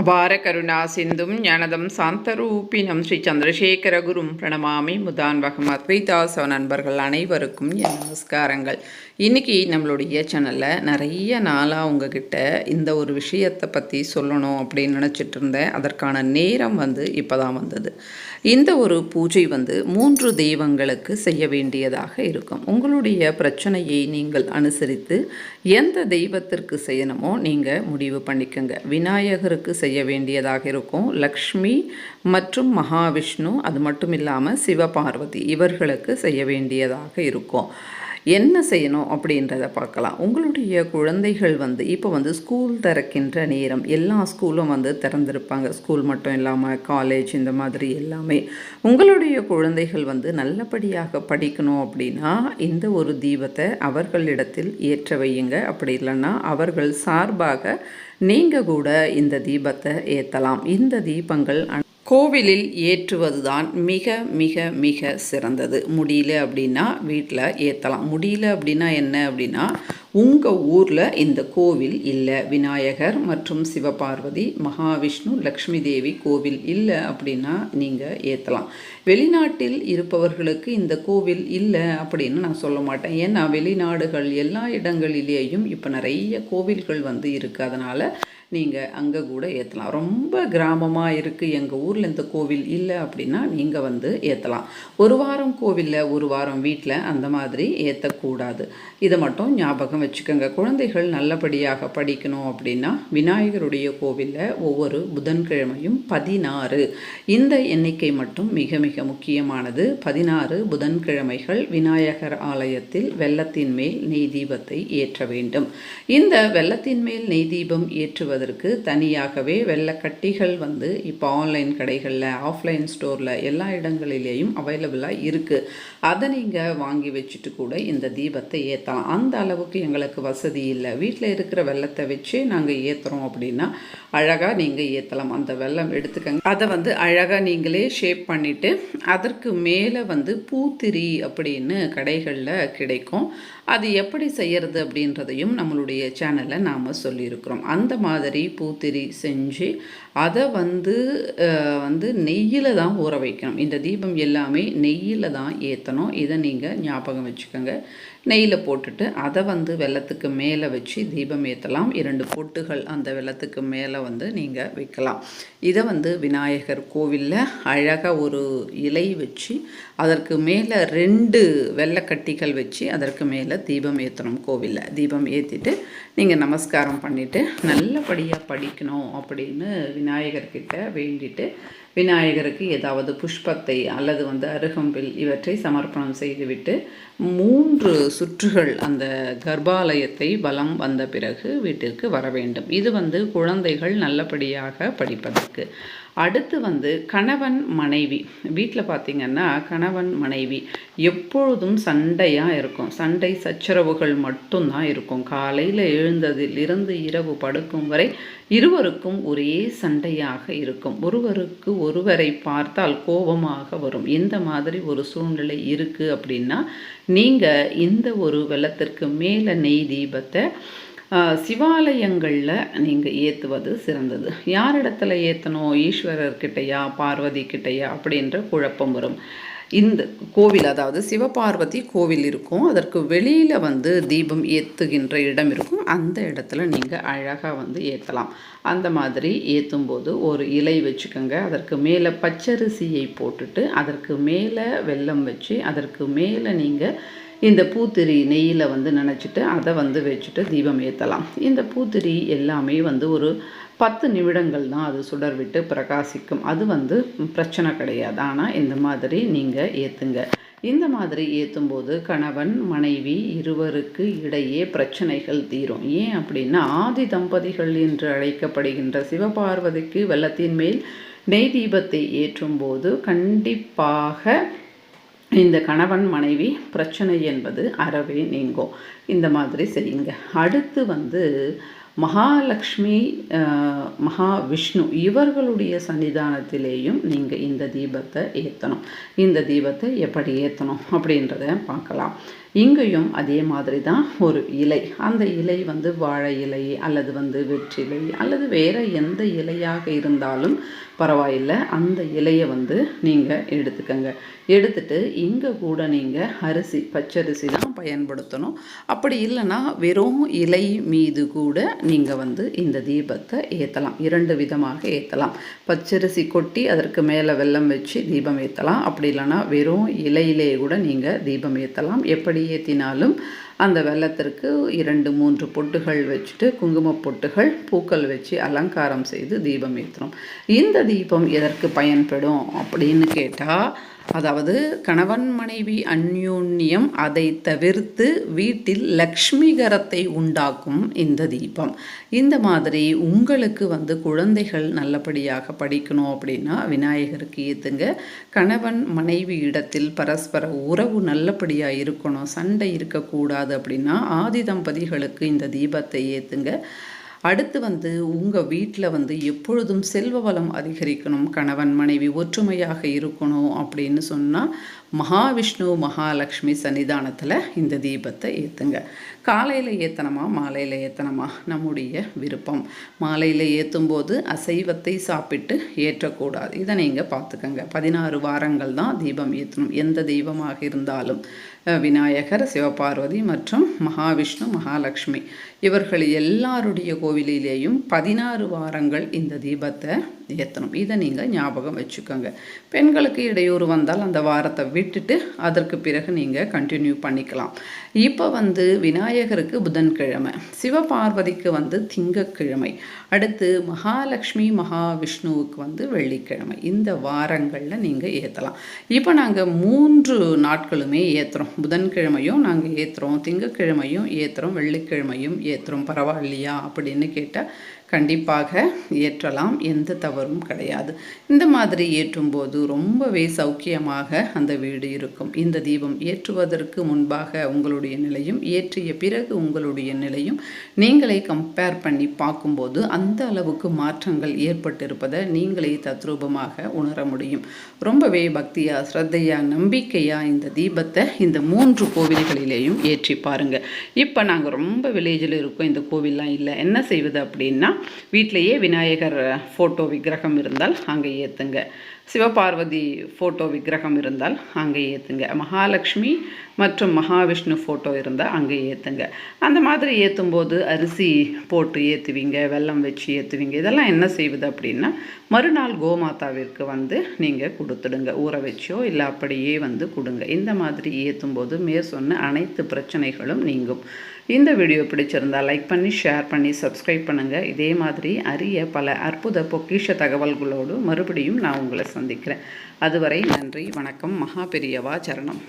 அபார கருணா சிந்தும் ஞானதம் சாந்தரூபினம் ஸ்ரீ சந்திரசேகர குரும் பிரணமாமி முதான்வகம் அத்வைதாசவ நண்பர்கள் அனைவருக்கும் என் நமஸ்காரங்கள். இன்றைக்கி நம்மளுடைய சேனலில் நிறைய நாளாக உங்ககிட்ட இந்த ஒரு விஷயத்தை பற்றி சொல்லணும் அப்படின்னு நினச்சிட்டு இருந்தேன். அதற்கான நேரம் வந்து இப்போ தான் வந்தது. இந்த ஒரு பூஜை வந்து மூன்று தெய்வங்களுக்கு செய்ய வேண்டியதாக இருக்கும். உங்களுடைய பிரச்சனையை நீங்கள் அனுசரித்து எந்த தெய்வத்திற்கு செய்யணுமோ நீங்கள் முடிவு பண்ணிக்கோங்க. விநாயகருக்கு செய்ய வேண்டியதாக இருக்கும். லக்ஷ்மி மற்றும் மகாவிஷ்ணு அது மட்டும் இல்லாமல் சிவபார்வதி இவர்களுக்கு செய்ய வேண்டியதாக இருக்கும். என்ன செய்யணும் அப்படின்றத பார்க்கலாம். உங்களுடைய குழந்தைகள் வந்து இப்போ வந்து ஸ்கூல் திறக்கின்ற நேரம் எல்லா ஸ்கூலும் வந்து திறந்திருப்பாங்க. ஸ்கூல் மட்டும் இல்லாமல் காலேஜ் இந்த மாதிரி எல்லாமே. உங்களுடைய குழந்தைகள் வந்து நல்லபடியாக படிக்கணும் அப்படின்னா இந்த ஒரு தீபத்தை அவர்களிடத்தில் ஏற்ற வையுங்க. அப்படி இல்லைன்னா அவர்கள் சார்பாக நீங்கள் கூட இந்த தீபத்தை ஏற்றலாம் இந்த தீபங்கள் கோவிலில் ஏற்றுவது தான் மிக மிக மிக சிறந்தது. முடியல அப்படின்னா வீட்டில் ஏற்றலாம் முடியல அப்படின்னா என்ன அப்படின்னா உங்கள் ஊரில் இந்த கோவில் இல்லை. விநாயகர் மற்றும் சிவபார்வதி மகாவிஷ்ணு லக்ஷ்மி தேவி கோவில் இல்லை அப்படின்னா நீங்கள் ஏற்றலாம் வெளிநாட்டில் இருப்பவர்களுக்கு இந்த கோவில் இல்லை அப்படின்னு நான் சொல்ல மாட்டேன். ஏன்னா வெளிநாடுகள் எல்லா இடங்களிலேயும் இப்போ நிறைய கோவில்கள் வந்து இருக்குது அதனால் நீங்கள் அங்கே கூட ஏற்றலாம் ரொம்ப கிராமமாக இருக்குது எங்கள் ஊரில் இந்த கோவில் இல்லை அப்படின்னா நீங்கள் வந்து ஏற்றலாம் ஒரு வாரம் கோவிலில் ஒரு வாரம் வீட்டில் அந்த மாதிரி ஏற்றக்கூடாது இதை மட்டும் ஞாபகம் வச்சுக்கோங்க. குழந்தைகள் நல்லபடியாக படிக்கணும் அப்படின்னா விநாயகருடைய கோவிலில் ஒவ்வொரு புதன்கிழமையும் பதினாறு. இந்த எண்ணிக்கை மட்டும் மிக மிக முக்கியமானது. பதினாறு புதன்கிழமைகள் விநாயகர் ஆலயத்தில் வெள்ளத்தின் மேல் நெய் தீபத்தை ஏற்ற வேண்டும். இந்த வெள்ளத்தின் மேல் நெய் தீபம் ஏற்றுவது செய்வதற்கு தனியாகவே வெள்ளக்கட்டிகள் வந்து இப்போ ஆன்லைன் கடைகளில் ஆஃப்லைன் ஸ்டோரில் எல்லா இடங்களிலேயும் அவைலபிளாக இருக்குது அதை நீங்கள் வாங்கி வச்சுட்டு கூட இந்த தீபத்தை ஏற்றலாம் அந்த அளவுக்கு எங்களுக்கு வசதி இல்லை. வீட்டில் இருக்கிற வெள்ளத்தை வச்சு நாங்கள் ஏற்றுறோம் அப்படின்னா அழகாக நீங்கள் ஏற்றலாம் அந்த வெள்ளம் எடுத்துக்கங்க. அதை வந்து அழகாக நீங்களே ஷேப் பண்ணிவிட்டு அதற்கு மேலே வந்து பூத்திரி அப்படின்னு கடைகளில் கிடைக்கும். அது எப்படி செய்கிறது அப்படின்றதையும் நம்மளுடைய சேனலில் நாம் சொல்லியிருக்கிறோம். அந்த மாதிரி பூத்திரி செஞ்சு அதை வந்து வந்து நெய்யில் தான் ஊற வைக்கணும். இந்த தீபம் எல்லாமே நெய்யில் தான் ஏற்றணும் இதை நீங்கள் ஞாபகம் வச்சுக்கோங்க. நெய்யில் போட்டுட்டு அதை வந்து வெள்ளத்துக்கு மேலே வச்சு தீபம் ஏற்றலாம் இரண்டு பொட்டுகள் அந்த வெள்ளத்துக்கு மேலே வந்து நீங்கள் வைக்கலாம். இதை வந்து விநாயகர் கோவிலில் அழகாக ஒரு இலை வச்சு அதற்கு மேலே ரெண்டு வெள்ளைக்கட்டிகள் வச்சு அதற்கு மேலே தீபம் ஏற்றணும் கோவிலில். தீபம் ஏற்றிட்டு நீங்கள் நமஸ்காரம் பண்ணிவிட்டு நல்லபடியாக படிக்கணும் அப்படின்னு விநாயகர்கிட்ட வேண்டிட்டு விநாயகருக்கு ஏதாவது புஷ்பத்தை அல்லது வந்து அருகம்பில் இவற்றை சமர்ப்பணம் செய்துவிட்டு மூன்று சுற்றுகள் அந்த கர்ப்பாலயத்தை பலம் வந்த பிறகு வீட்டிற்கு வர வேண்டும். இது வந்து குழந்தைகள் நல்லபடியாக படிப்பதற்கு. அடுத்து வந்து கணவன் மனைவி. வீட்டில் பார்த்திங்கன்னா கணவன் மனைவி எப்பொழுதும் சண்டையாக இருக்கும். சண்டை சச்சரவுகள் மட்டும்தான் இருக்கும். காலையில் எழுந்ததிலிருந்து இரவு படுக்கும் வரை இருவருக்கும் ஒரே சண்டையாக இருக்கும். ஒருவருக்கு ஒருவரை பார்த்தால் கோபமாக வரும். இந்த மாதிரி ஒரு சூழ்நிலை இருக்குது அப்படின்னா நீங்கள் இந்த ஒரு வெள்ளத்திற்கு மேலே நெய் தீபத்தை சிவாலயங்களில் நீங்கள் ஏற்றுவது சிறந்தது. யாரிடத்துல ஏற்றணும் ஈஸ்வரர்கிட்டையா? பார்வதி கிட்டையா அப்படின்ற குழப்பம் வரும். இந்த கோவில் அதாவது சிவபார்வதி கோவில் இருக்கும். அதற்கு வெளியில் வந்து தீபம் ஏற்றுகின்ற இடம் இருக்கும். அந்த இடத்துல நீங்கள் அழகாக வந்து ஏற்றலாம் அந்த மாதிரி ஏற்றும் போது ஒரு இலை வச்சுக்கோங்க. அதற்கு மேலே பச்சரிசியை போட்டுட்டு அதற்கு மேலே வெல்லம் வச்சு அதற்கு மேலே நீங்கள் இந்த பூத்திரி நெய்யில் வந்து நினச்சிட்டு அதை வந்து வச்சுட்டு தீபம் ஏற்றலாம் இந்த பூத்திரி எல்லாமே வந்து ஒரு பத்து நிமிடங்கள் தான் அது சுடர் விட்டு பிரகாசிக்கும். அது வந்து பிரச்சனை கிடையாது. ஆனால் இந்த மாதிரி நீங்கள் ஏற்றுங்க இந்த மாதிரி ஏற்றும் போது கணவன் மனைவி இருவருக்கு இடையே பிரச்சனைகள் தீரும். ஏன் அப்படின்னா ஆதி தம்பதிகள் என்று அழைக்கப்படுகின்ற சிவபார்வதிக்கு வெள்ளத்தின் மேல் நெய் தீபத்தை ஏற்றும் போது கண்டிப்பாக இந்த கணவன் மனைவி பிரச்சனை என்பது அறவே நீங்கும் இந்த மாதிரி செய்யுங்க. அடுத்து வந்து மகாலட்சுமி மகாவிஷ்ணு இவர்களுடைய சன்னிதானத்திலேயும் நீங்கள் இந்த தீபத்தை ஏற்றணும் இந்த தீபத்தை எப்படி ஏற்றணும் அப்படின்றத பார்க்கலாம். இங்கேயும் அதே மாதிரி தான் ஒரு இலை. அந்த இலை வந்து வாழை இலை அல்லது வந்து வெற்றிலை அல்லது வேறு எந்த இலையாக இருந்தாலும் பரவாயில்லை. அந்த இலையை வந்து நீங்கள் எடுத்துக்கங்க. எடுத்துட்டு இங்கே கூட நீங்கள் அரிசி பச்சரிசி தான் பயன்படுத்தணும். அப்படி இல்லைன்னா வெறும் இலை மீது கூட நீங்கள் வந்து இந்த தீபத்தை ஏற்றலாம் இரண்டு விதமாக ஏற்றலாம் பச்சரிசி கொட்டி அதற்கு மேலே வெல்லம் வச்சு தீபம் ஏற்றலாம் அப்படி இல்லைன்னா வெறும் இலையிலே கூட நீங்கள் தீபம் ஏற்றலாம் எப்படி ஏற்றினாலும் அந்த வெள்ளத்திற்கு இரண்டு மூன்று பொட்டுகள் வச்சுட்டு குங்கும பொட்டுகள் பூக்கள் வச்சு அலங்காரம் செய்து தீபம் ஏற்றணும் இந்த தீபம் எதற்கு பயன்படும் அப்படின்னு கேட்டால் அதாவது கணவன் மனைவி அந்யோன்யம் அதை தவிர்த்து வீட்டில் லக்ஷ்மிகரத்தை உண்டாக்கும் இந்த தீபம். இந்த மாதிரி உங்களுக்கு வந்து குழந்தைகள் நல்லபடியாக படிக்கணும் அப்படின்னா விநாயகருக்கு ஏற்றுங்க கணவன் மனைவி இடத்தில் பரஸ்பர உறவு நல்லபடியாக இருக்கணும். சண்டை இருக்கக்கூடாது அப்படின்னா ஆதி தம்பதிகளுக்கு இந்த தீபத்தை ஏற்றுங்க அடுத்து வந்து உங்கள் வீட்டில் வந்து எப்பொழுதும் செல்வ வளம் அதிகரிக்கணும் கணவன் மனைவி ஒற்றுமையாக இருக்கணும் அப்படின்னு சொன்னால் மகாவிஷ்ணு மகாலட்சுமி சன்னிதானத்தில் இந்த தீபத்தை ஏற்றுங்க காலையில் ஏற்றணுமா மாலையில் ஏற்றணுமா நம்முடைய விருப்பம். மாலையில் ஏற்றும் போது அசைவத்தை சாப்பிட்டு ஏற்றக்கூடாது. இதை நீங்கள் பார்த்துக்கங்க. பதினாறு வாரங்கள் தான் தீபம் ஏற்றணும் எந்த தெய்வமாக இருந்தாலும் விநாயகர் சிவபார்வதி மற்றும் மகாவிஷ்ணு மகாலட்சுமி இவர்கள் எல்லாருடைய கோவிலிலேயும் பதினாறு வாரங்கள் இந்த தீபத்தை ஏற்றணும் இதை நீங்கள் ஞாபகம் வச்சுக்கோங்க. பெண்களுக்கு இடையூறு வந்தால் அந்த வாரத்தை விட்டுட்டு அதற்கு பிறகு நீங்கள் கண்டினியூ பண்ணிக்கலாம். இப்போ வந்து விநாயகருக்கு புதன்கிழமை சிவபார்வதிக்கு வந்து திங்கக்கிழமை அடுத்து மகாலட்சுமி மகாவிஷ்ணுவுக்கு வந்து வெள்ளிக்கிழமை. இந்த வாரங்களில் நீங்கள் ஏற்றலாம் இப்போ நாங்கள் மூன்று நாட்களுமே ஏற்றுறோம் புதன்கிழமையும் நாங்கள் ஏற்றுறோம் திங்கக்கிழமையும் ஏற்றுறோம் வெள்ளிக்கிழமையும் ஏற்றுறோம் பரவாயில்லையா? அப்படின்னு கேட்டால் கண்டிப்பாக ஏற்றலாம். எந்த தவறும் கிடையாது. இந்த மாதிரி ஏற்றும்போது ரொம்பவே சௌக்கியமாக அந்த வீடு இருக்கும். இந்த தீபம் ஏற்றுவதற்கு முன்பாக உங்களுடைய நிலையும் ஏற்றிய பிறகு உங்களுடைய நிலையும் நீங்களே கம்பேர் பண்ணி பார்க்கும்போது அந்த அளவுக்கு மாற்றங்கள் ஏற்பட்டிருப்பதை நீங்களே தத்ரூபமாக உணர முடியும். ரொம்பவே பக்தியா ஸ்ரத்தையா நம்பிக்கையா இந்த தீபத்தை இந்த மூன்று கோவில்களிலேயும் ஏற்றி பாருங்க. இப்போ நாங்கள் ரொம்ப வில்லேஜில் இருக்கும் இந்த கோவில்லாம் இல்லை என்ன செய்வது அப்படின்னா வீட்டிலையே விநாயகர் ஃபோட்டோ விக்கிரகம் இருந்தால் அங்கே ஏற்றுங்க சிவபார்வதி ஃபோட்டோ விக்கிரகம் இருந்தால் அங்கே ஏற்றுங்க மகாலட்சுமி மற்றும் மகாவிஷ்ணு ஃபோட்டோ இருந்தால் அங்கே ஏற்றுங்க அந்த மாதிரி ஏற்றும்போது அரிசி போட்டு ஏற்றுவீங்க வெல்லம் வச்சு ஏற்றுவீங்க இதெல்லாம் என்ன செய்வது அப்படின்னா மறுநாள் கோமாதாவிற்கு வந்து நீங்கள் கொடுத்துடுங்க. ஊற வச்சோ இல்லை அப்படியே வந்து கொடுங்க. இந்த மாதிரி ஏற்றும்போது மேற் சொன்ன அனைத்து பிரச்சனைகளும் நீங்கும். இந்த வீடியோ பிடிச்சிருந்தால் லைக் பண்ணி ஷேர் பண்ணி சப்ஸ்கிரைப் பண்ணுங்கள் இதே மாதிரி அரிய பல அற்புத பொக்கிஷ தகவல்களோடு மறுபடியும் நான் உங்களை சந்திக்கிறேன். அதுவரை நன்றி வணக்கம் மகா பெரியவா சரணம்.